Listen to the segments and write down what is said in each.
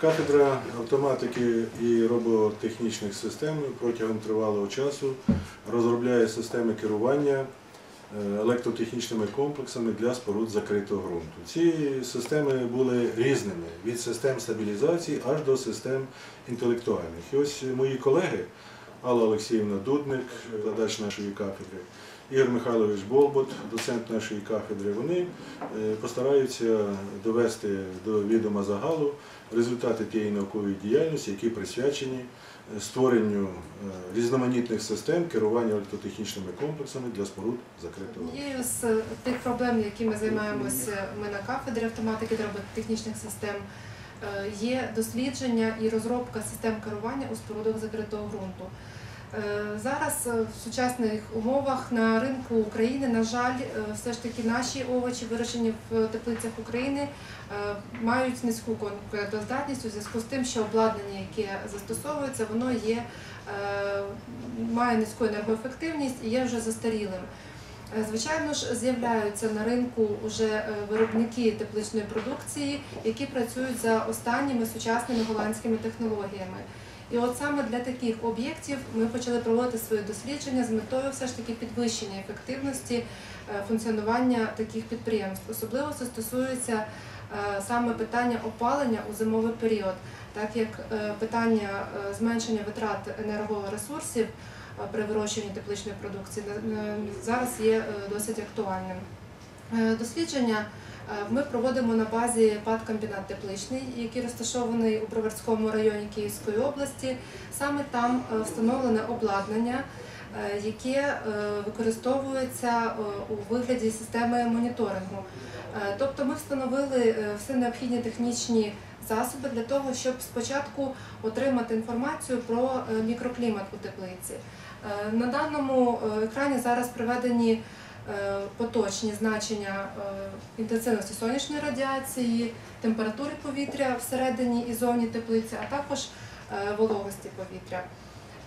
Кафедра автоматики і роботехнічних систем протягом тривалого часу розробляє системи керування е, електротехнічними комплексами для споруд закритого ґрунту. Ці системи були різними від систем стабілізації аж до систем інтелектуальних. І ось мої колеги, Алла Олексіївна Дудник, викладач нашої кафедри, Ігор Михайлович Болбот, доцент нашої кафедри, вони е, постараються довести до відома загалу результати тієї наукової діяльності, які присвячені е, створенню е, різноманітних систем керування електротехнічними комплексами для споруд закритого. Однією з тих проблем, якими займаємося ми на кафедрі автоматики та робототехнічних систем, є дослідження і розробка систем керування у спорудах закритого ґрунту. Е, Зараз е, в сучасних умовах на ринку України, на жаль, е, все ж таки наші овочі, вирощені в теплицях України, мають низьку конкурентоздатність у зв'язку з тим, що обладнання, яке застосовується, воно є, має низьку енергоефективність і є вже застарілим. Звичайно ж, з'являються на ринку вже виробники тепличної продукції, які працюють за останніми сучасними голландськими технологіями. І от саме для таких об'єктів ми почали проводити свої дослідження з метою все ж таки підвищення ефективності е, функціонування таких підприємств. Особливо це стосується е, саме питання опалення у зимовий період, так як е, питання зменшення витрат енергоресурсів при вирощуванні тепличної продукції зараз є досить актуальним. Дослідження ми проводимо на базі ПАД «Комбінат тепличний, який розташований у Броварському районі Київської області. Саме там е, встановлене обладнання, е, яке е, використовується е, у вигляді системи моніторингу. Е, Тобто ми встановили е, всі необхідні технічні засоби для того, щоб спочатку отримати інформацію про е, мікроклімат у теплиці. Е, На даному е, екрані зараз приведені е, поточні значення е, інтенсивності сонячної радіації, температури повітря всередині і зовні теплиці, а також е, вологості повітря.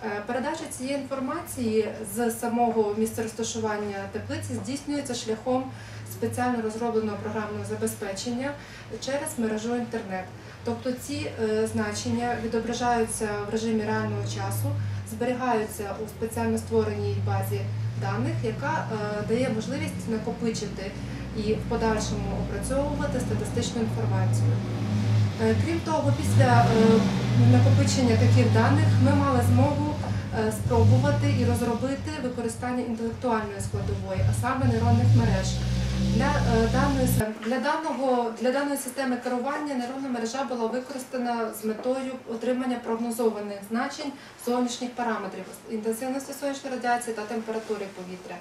Е, Передача цієї інформації з самого місця розташування теплиці здійснюється шляхом спеціально розробленого програмного забезпечення через мережу інтернет. Тобто ці е, значення відображаються в режимі реального часу, зберігаються у спеціально створеній базі даних, яка е, дає можливість накопичити і в подальшому опрацьовувати статистичну інформацію. Е, Крім того, після е, накопичення таких даних ми мали змогу спробувати і розробити використання інтелектуальної складової, а саме нейронних мереж. Для, е, даної, для, даного, для даної системи керування нейронна мережа була використана з метою отримання прогнозованих значень зовнішніх параметрів інтенсивності сонячної радіації та температури повітря.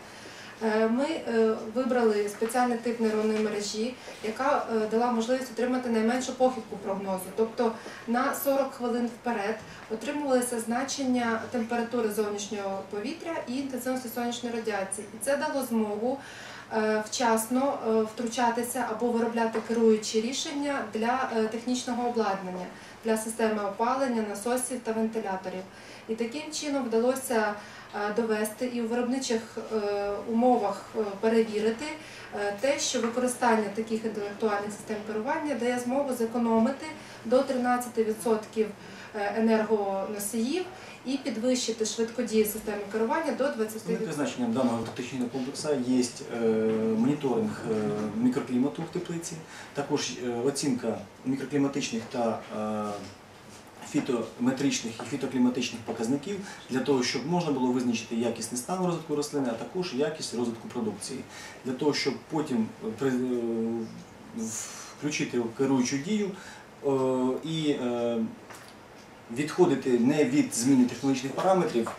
Е, Ми е, вибрали спеціальний тип нейронної мережі, яка дала можливість отримати найменшу похибку прогнозу. Тобто на 40 хвилин вперед отримувалися значення температури зовнішнього повітря і інтенсивності сонячної радіації. І це дало змогу вчасно е, втручатися або виробляти керуючі рішення для е, технічного обладнання, для системи опалення, насосів та вентиляторів. І таким чином вдалося е, довести і у виробничих е, умовах е, перевірити е, те, що використання таких інтелектуальних систем керування дає змогу зекономити до 13% енергоносіїв і підвищити швидкодію системи керування до 20%. Основним призначенням даного технічного комплексу є е, моніторинг е, мікроклімату в теплиці, також е, оцінка мікрокліматичних та е, фітометричних і фітокліматичних показників для того, щоб можна було визначити якісний стан розвитку рослини, а також якість розвитку продукції, для того, щоб потім е, е, включити керуючу дію е, і е, відходити не від зміни технологічних параметрів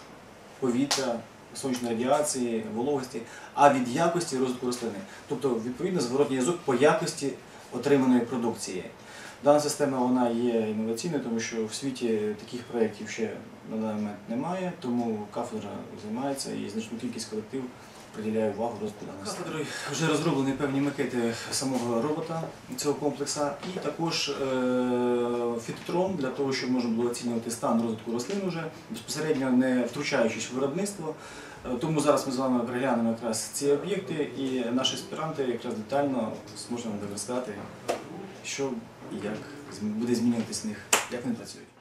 повітря, сонячної радіації, вологості, а від якості розвитку рослини. Тобто, відповідно, зворотній зв'язок по якості отриманої продукції. Дана система вона є інноваційною, тому що в світі таких проєктів ще на даний момент немає, тому кафедра займається і значну кількість колектив приділяє увагу розвитку. Кафедрою вже розроблені певні макети самого робота цього комплексу, і також е, фітотрон для того, щоб можна було оцінювати стан розвитку рослин вже безпосередньо не втручаючись в виробництво. Е, Тому зараз ми з вами переглянемо якраз ці об'єкти, і наші аспіранти якраз детально зможемо розказати, що і як буде змінюватись в них, як вони працюють.